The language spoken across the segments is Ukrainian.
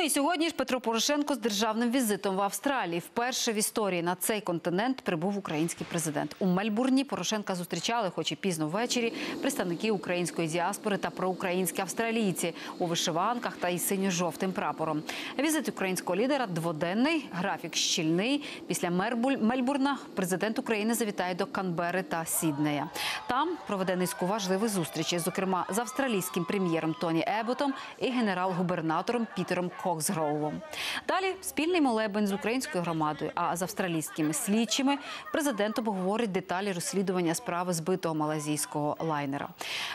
і сьогодні ж Петро Порошенко з державним візитом в Австралії. Вперше в історії на цей континент прибув український президент. У Мельбурні Порошенка зустрічали, хоч і пізно ввечері, представники української діаспори та проукраїнські австралійці у вишиванках та із синьо-жовтим прапором. Візит українського лідера дводенний, графік щільний. Після Мербуль- Мельбурна президент України завітає до Канбери та Сіднея. Там проведе низку важливих зустрічей, зокрема з австралійським прем'єром Тоні Еботом і генерал-губернатором Пітером Коксгроувом. Далі спільний молебень з українською громадою, а з австралійськими слідчими президент обговорить деталі розслідування справи збитого малазійського лайнера.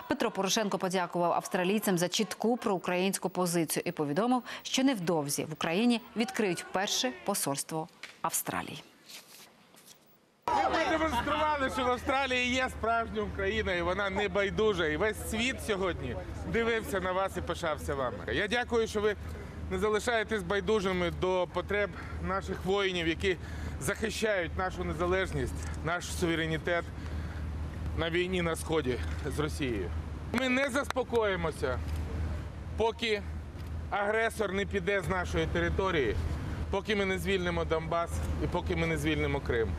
Петро Порошенко подякував австралійцям за чітку проукраїнську позицію і повідомив, що невдовзі в Україні відкриють перше посольство Австралії. Ми демонстрували, що в Австралії є справжня Україна, і вона не байдужа. І весь світ сьогодні дивився на вас і пишався вами. Я дякую, що ви не залишаєтесь байдужими до потреб наших воїнів, які захищають нашу незалежність, наш суверенітет на війні на сході з Росією. Ми не заспокоїмося, поки агресор не піде з нашої території, поки ми не звільнимо Донбас і поки ми не звільнимо Крим.